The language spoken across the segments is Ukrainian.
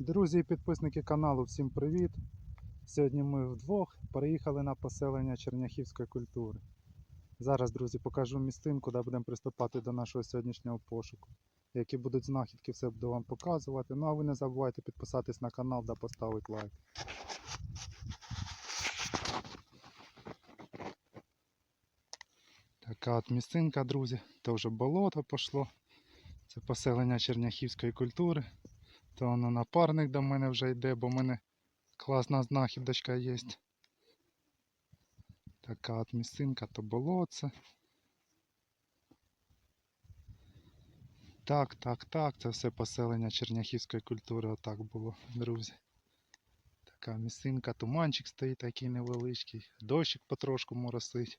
Друзі і підписники каналу, всім привіт! Сьогодні ми вдвох переїхали на поселення черняхівської культури. Зараз, друзі, покажу місцинку, де будемо приступати до нашого сьогоднішнього пошуку. Які будуть знахідки, все буду вам показувати. Ну а ви не забувайте підписатись на канал та поставити лайк. Така от місцинка, друзі. Це вже болото пішло. Це поселення черняхівської культури. То воно напарник до мене вже йде, бо в мене класна знахідочка є. Така от місцинка, то болотце. Так, так, так, це все поселення черняхівської культури отак було, друзі. Така місцинка, туманчик стоїть такий невеличкий, дощик потрошку моросить.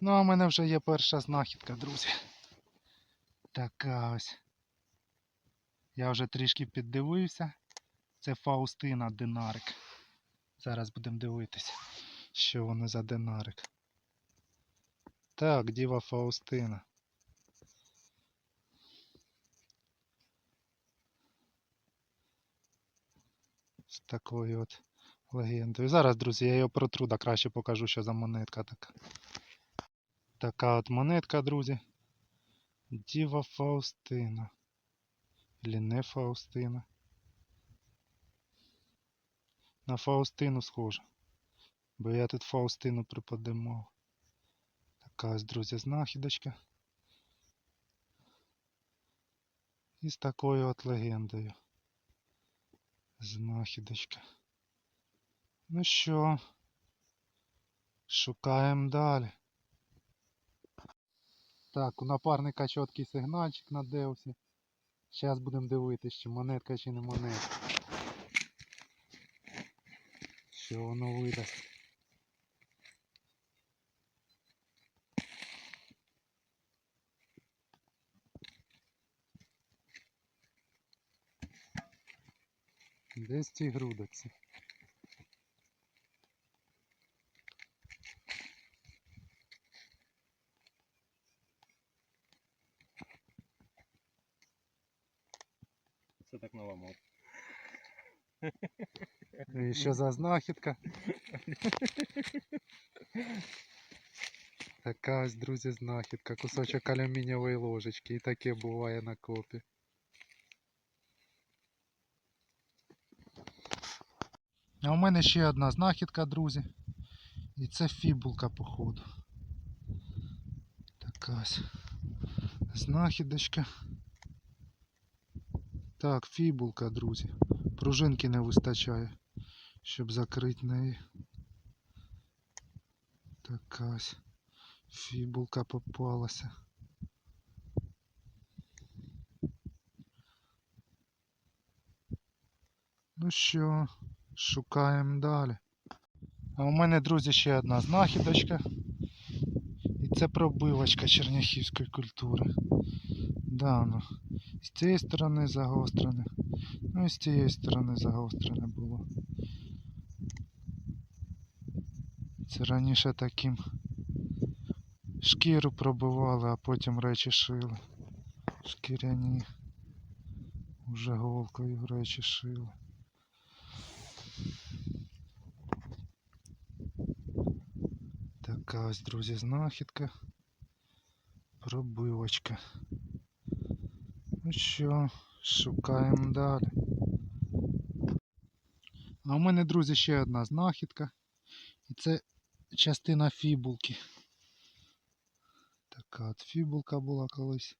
Ну, а в мене вже є перша знахідка, друзі. Така ось. Я вже трішки піддивився. Це Фаустина динарик. Зараз будемо дивитися, що воно за динарик. Так, Діва Фаустина. З такою от легендою. Зараз, друзі, я його протру, да краще покажу, що за монетка така. Така от монетка, друзі. Діва Фаустина. Или не Фаустина. На Фаустину схоже. Бо я тут Фаустину приподимав. Така ось, друзі, знахідочка. І з такою от легендою. Знахідочка. Ну що, шукаємо далі. Так, у напарника чіткий сигнальчик на Деусі. Зараз будемо дивитися, чи монетка, чи не монетка. Що воно видасть. Десь ці грудиці. Це так наламав. І що за знахідка? Така ось, друзі, знахідка. Кусочок алюмінієвої ложечки. І таке буває на копі. А у мене ще одна знахідка, друзі. І це фібулка, походу. Така ось знахідочка. Так, фібулка, друзі. Пружинки не вистачає, щоб закрити неї. Така ось фібулка попалася. Ну що, шукаємо далі. А у мене, друзі, ще одна знахідочка. І це пробивочка черняхівської культури. Да, ну, з цієї сторони загострене. Ну і з цієї сторони загострене було. Це раніше таким шкіру пробивали, а потім речі шили. Шкіряні. Уже голкою речі шили. Така ось, друзі, знахідка. Пробивочка. Ну що, шукаємо далі. А у мене, друзі, ще одна знахідка. І це частина фібулки. Така от фібулка була колись.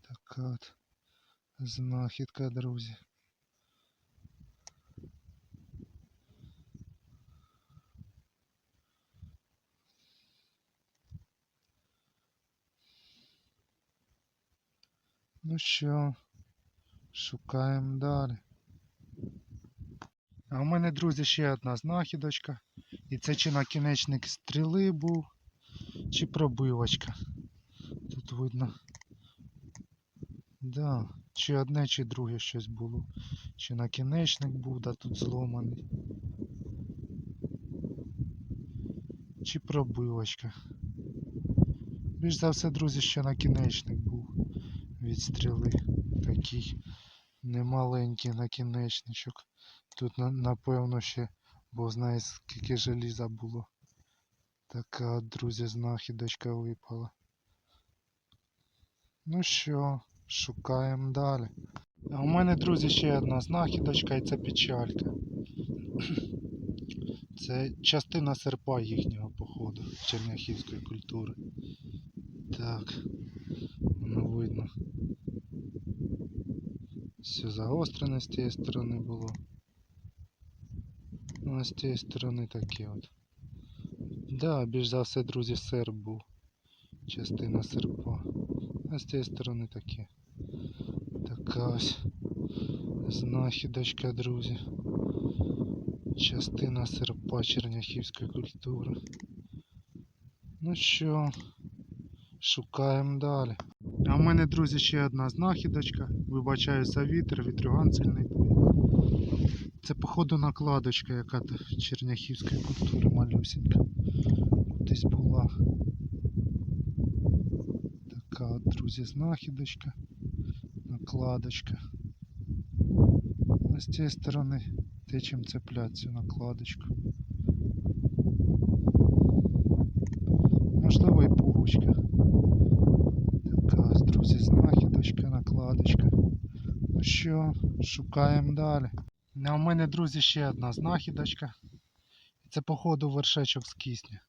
Така от знахідка, друзі. Ну що, Шукаємо далі. А у мене, друзі, ще одна знахідочка. І це чи накінечник стріли був, чи пробивочка. Тут видно. Да, чи одне, чи друге щось було. Чи накінечник був, да тут зломаний. Чи пробивочка. Більш за все, друзі, ще накінечник був від стріли. Такий немаленький накінечничок. Тут, напевно, ще бо знає скільки желіза було. Така, друзі, знахідочка випала. Ну що, шукаємо далі. А у мене, друзі, ще одна знахідочка і це печалька. Це частина серпа їхнього походу черняхівської культури. Так, воно видно. Все загострене з тієї сторони було. Ну, а з тієї сторони таке от. Да, більш за все, друзі, серп був. Частина серпа. А з цієї сторони таке. Така ось знахідочка, друзі. Частина серпа черняхівської культури. Ну що, шукаємо далі. А в мене, друзі, ще одна знахідочка. Вибачаю за вітер, вітрюган сильний. Це, походу, накладочка, яка черняхівської культури малюсенька. Десь була. Така друзі, знахідочка. Накладочка. А з цієї сторони те, чим цеплять цю накладочку. Можливо і пуговичка. Така ось, друзі, знахідочка. Ну що, шукаємо далі. А у мене, друзі, ще одна знахідочка. Це, походу, вершечок з кисня.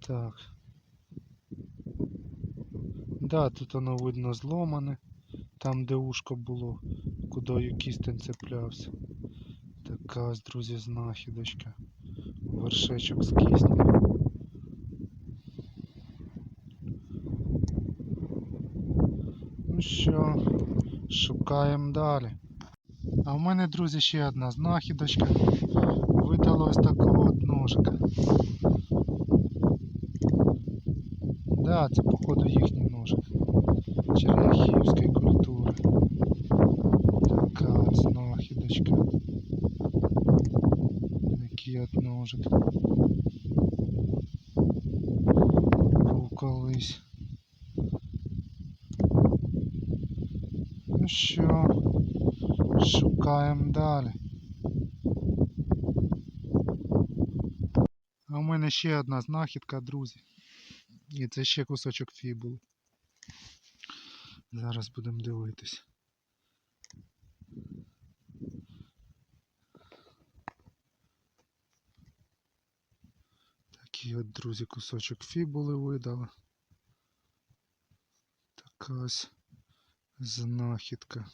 Так. Да, тут воно видно зломане. Там, де ушко було, кудою кістень цеплявся. Така ось, друзі, знахідочка. Вершечок з кисня. Ну що, шукаємо далі. А в мене, друзі, ще одна знахідочка. Видалось такого от ножика. Да, це походу їхній ножик. Черняхівської культури. Така от знахідочка. Такий от ножик. Був колись. Що, шукаємо далі. А у мене ще одна знахідка, друзі. І це ще кусочок фібули. Зараз будемо дивитись. Такий от, друзі, кусочок фібули видали. Така ось знахідка.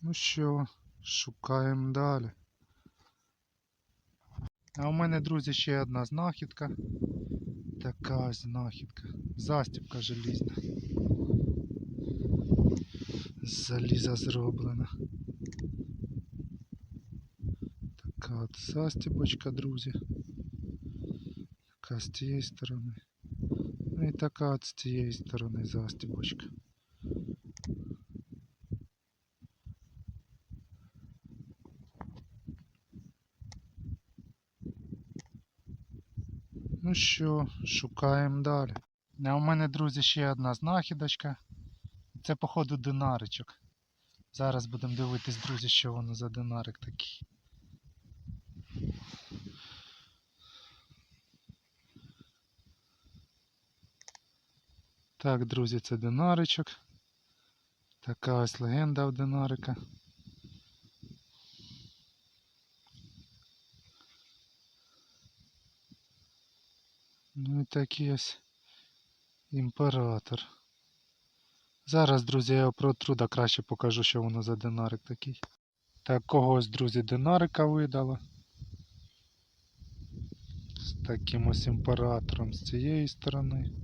Ну що, шукаємо далі. А у мене, друзі, ще одна знахідка. Така знахідка. Застібка желізна. З заліза зроблена. Така от застібочка, друзі. Така з цієї сторони. Ну і така от з цієї сторони застібочка. Ну що, шукаємо далі. А у мене, друзі, ще одна знахідочка. Це, походу, динаричок. Зараз будемо дивитись, друзі, що воно за динарик такий. Так, друзі, це динаричок. Така ось легенда в динарика. Ну і такий ось імператор. Зараз, друзі, я його протру, да краще покажу, що воно за динарик такий. Такого ось, друзі, динарика видало. З таким ось імператором з цієї сторони.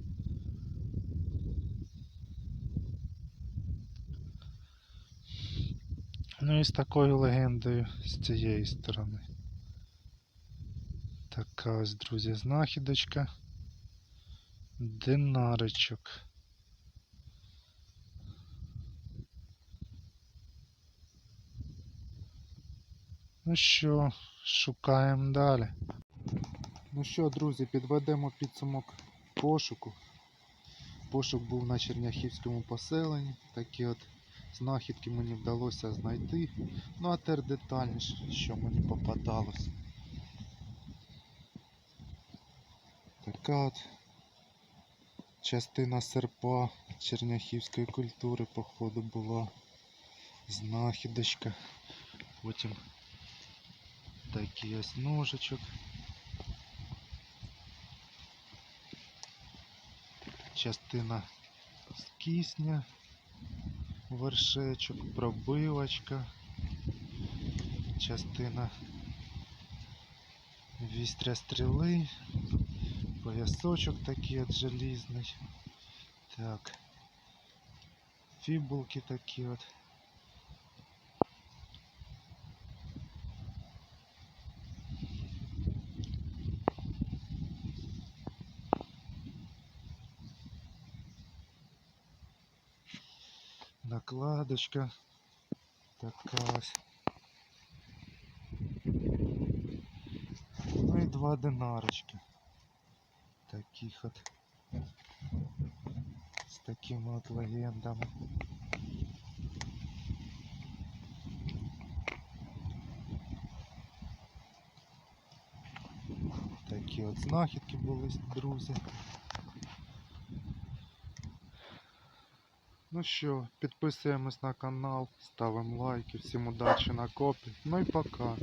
Ну і з такою легендою з цієї сторони. Така ось, друзі, знахідочка. Динаричок. Ну що, шукаємо далі. Ну що, друзі, підведемо підсумок пошуку. Пошук був на Черняхівському поселенні. Такі от знахідки мені вдалося знайти. Ну а тепер детальніше, що мені попадалось. Така от частина серпа черняхівської культури, походу, була знахідочка. Потім такий ось ножичок. Частина з кисня, вершечок, пробивочка, частина вістря стріли, поясочок такий от желізний. Так. Фібулки такі от. Накладочка. Така. Ну і два динарочки. Таких от. З такими от легендами. Такі от знахідки були, друзі. Ну що, підписуємось на канал, ставимо лайки, всім удачі на копі. Ну і пока.